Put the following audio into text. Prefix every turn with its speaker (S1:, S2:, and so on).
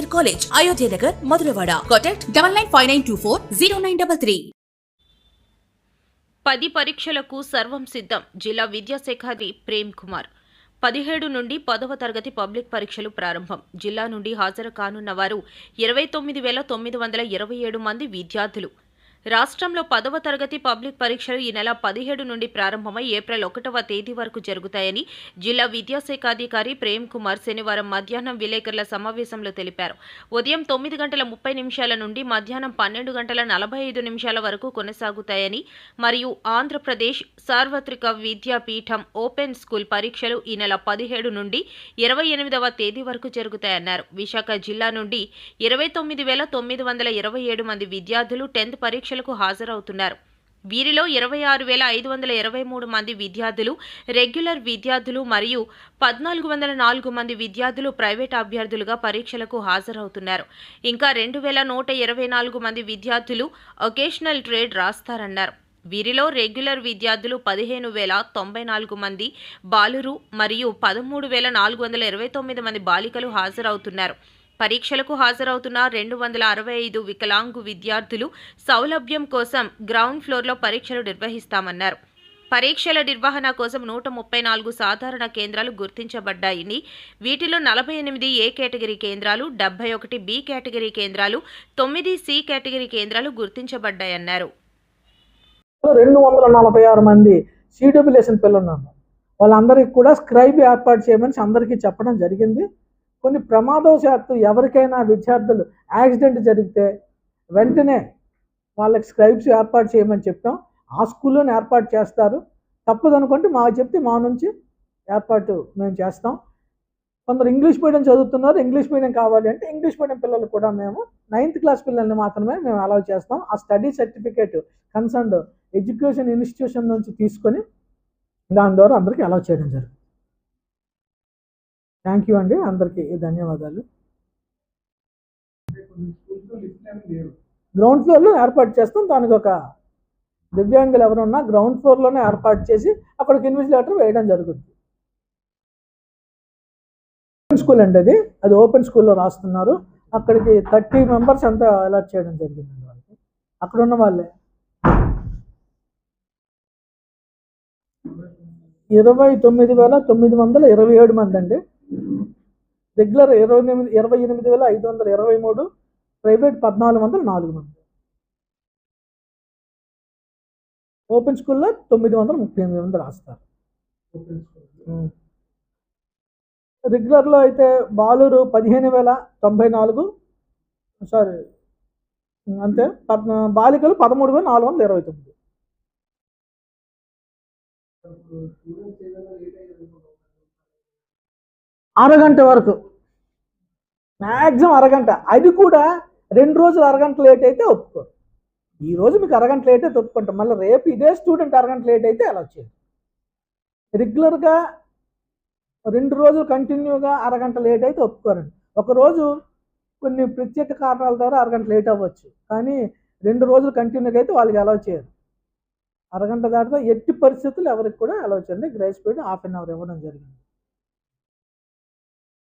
S1: college Ayodhya Nagar Madhurawada contact double nine five nine two four zero nine double three
S2: పది పరీక్షలకు సర్వం సిద్ధం. జిల్లా విద్యాశాఖాధి ప్రేమ్ కుమార్. పదిహేడు నుండి పదవ తరగతి పబ్లిక్ పరీక్షలు ప్రారంభం. జిల్లా నుండి హాజరు కానున్న వారు ఇరవై తొమ్మిది వేల తొమ్మిది వందల ఇరవై ఏడు మంది విద్యార్థులు. రాష్ట్రంలో పదవ తరగతి పబ్లిక్ పరీక్షలు ఈ నెల పదిహేడు నుండి ప్రారంభమై ఏప్రిల్ ఒకటవ తేదీ వరకు జరుగుతాయని జిల్లా విద్యాశాఖాధికారి ప్రేమ్ కుమార్ శనివారం మధ్యాహ్నం విలేకరుల సమావేశంలో తెలిపారు. ఉదయం తొమ్మిది గంటల ముప్పై నిమిషాల నుండి మధ్యాహ్నం పన్నెండు గంటల నలభై ఐదు నిమిషాల వరకు కొనసాగుతాయని మరియు ఆంధ్రప్రదేశ్ సార్వత్రిక విద్యాపీఠం ఓపెన్ స్కూల్ పరీక్షలు ఈ నెల పదిహేడు నుండి ఇరవై ఎనిమిదవ తేదీ వరకు జరుగుతాయన్నారు. విశాఖ జిల్లా నుండి ఇరవై తొమ్మిది వేల తొమ్మిది వందల ఇరవై ఏడు మంది విద్యార్థులు టెన్త్ పరీక్ష పరీక్షలకు హాజరవుతున్నారు. వీరిలో ఇరవై ఆరు వేల ఐదు వందల ఇరవై మూడు మంది విద్యార్థులు రెగ్యులర్ విద్యార్థులు మరియు పద్నాలుగు వందల నాలుగు మంది విద్యార్థులు ప్రైవేట్ అభ్యర్థులుగా పరీక్షలకు హాజరవుతున్నారు. ఇంకా రెండు వేల నూట ఇరవై నాలుగు మంది విద్యార్థులు ఒకేషనల్ ట్రేడ్ రాస్తారన్నారు. వీరిలో రెగ్యులర్ విద్యార్థులు పదిహేను వేల తొంభై నాలుగు మంది బాలురు మరియు పదమూడు వేల నాలుగు వందల ఇరవై తొమ్మిది మంది బాలికలు హాజరవుతున్నారు. పరీక్షలకు హాజరవుతున్న రెండు వందల అరవై ఐదు వికలాంగు విద్యార్థులు సౌలభ్యం కోసం గ్రౌండ్ ఫ్లోర్లో పరీక్షలు నిర్వహిస్తామన్నారు. పరీక్షల నిర్వహణ కోసం నూట ముప్పై నాలుగు సాధారణ కేంద్రాలు గుర్తించబడ్డాయని వీటిలో నలభై ఎనిమిది ఏ కేటగిరీ కేంద్రాలు డెబ్బై ఒకటి బి కేటగిరీ కేంద్రాలు తొమ్మిది సి కేటగిరీ కేంద్రాలు గుర్తించబడ్డాయన్నారు.
S3: రెండు వందల నలభై ఆరు మంది సిడబ్ల్యూఎస్ఎన్ పిల్లలు ఉన్నారు వాళ్ళందరికీ కూడా స్క్రైబ్ ఏర్పాటు చేయమని అందరికీ చెప్పడం జరిగింది. కొన్ని ప్రమాదవశాత్తు ఎవరికైనా విద్యార్థులు యాక్సిడెంట్ జరిగితే వెంటనే వాళ్ళకి స్క్రైబ్స్ ఏర్పాటు చేయమని చెప్పాం. ఆ స్కూల్లోనే ఏర్పాటు చేస్తారు. తప్పదనుకుంటే మా చెప్తే మా నుంచి ఏర్పాటు మేము చేస్తాం. కొందరు ఇంగ్లీష్ మీడియం చదువుతున్నారు. ఇంగ్లీష్ మీడియం కావాలి అంటే ఇంగ్లీష్ మీడియం పిల్లలు కూడా మేము నైన్త్ క్లాస్ పిల్లల్ని మాత్రమే మేము అలౌ చేస్తాం. ఆ study certificate concerned education institution నుంచి తీసుకొని దాని ద్వారా అందరికీ అలౌ చేయడం జరుగుతుంది. థ్యాంక్ యూ అండి. అందరికీ ధన్యవాదాలు. గ్రౌండ్ ఫ్లోర్లో ఏర్పాటు చేస్తాం. దానికి ఒక దివ్యాంగులు ఎవరున్నా గ్రౌండ్ ఫ్లోర్లోనే ఏర్పాటు చేసి అక్కడికి ఇన్విజిలేటర్ వేయడం జరుగుతుంది. ఓపెన్ స్కూల్ అండి అది. అది ఓపెన్ స్కూల్లో రాస్తున్నారు. అక్కడికి థర్టీ మెంబర్స్ అంతా అలాట్ చేయడం జరిగిందండి వాళ్ళకి. అక్కడ ఉన్న వాళ్ళే. ఇరవై తొమ్మిది వేల తొమ్మిది వందల ఇరవై ఏడు మంది అండి. రెగ్యులర్ ఇరవై ఎనిమిది ఇరవై ఎనిమిది వేల ఐదు వందల ఇరవై మూడు ప్రైవేట్ పద్నాలుగు వందల నాలుగు మంది. ఓపెన్ స్కూల్లో తొమ్మిది వందల ముప్పై ఎనిమిది మంది రాస్తారు. రెగ్యులర్లో అయితే బాలూరు పదిహేను వేల తొంభై నాలుగు సారీ అంతే పద్ బాలికలు పదమూడు వేల నాలుగు వందల ఇరవై తొమ్మిది. అరగంట వరకు. మ్యాక్సిమం అరగంట. అది కూడా రెండు రోజులు అరగంట లేట్ అయితే ఒప్పుకోరు. ఈ రోజు మీకు అరగంట లేట్ అయితే ఒప్పుకుంటాం. మళ్ళీ రేపు ఇదే స్టూడెంట్ అరగంట లేట్ అయితే అలా చేయాలి రెగ్యులర్గా రెండు రోజులు కంటిన్యూగా అరగంట లేట్ అయితే ఒప్పుకోరండి. ఒకరోజు కొన్ని ప్రత్యేక కారణాల ద్వారా అరగంట లేట్ అవ్వచ్చు. కానీ రెండు రోజులు కంటిన్యూగా అయితే వాళ్ళకి అలౌ చేయరు. అరగంట దాటితే ఎట్టి పరిస్థితులు ఎవరికి కూడా అలౌ చేయండి grace period half an hour ఇవ్వడం జరిగింది.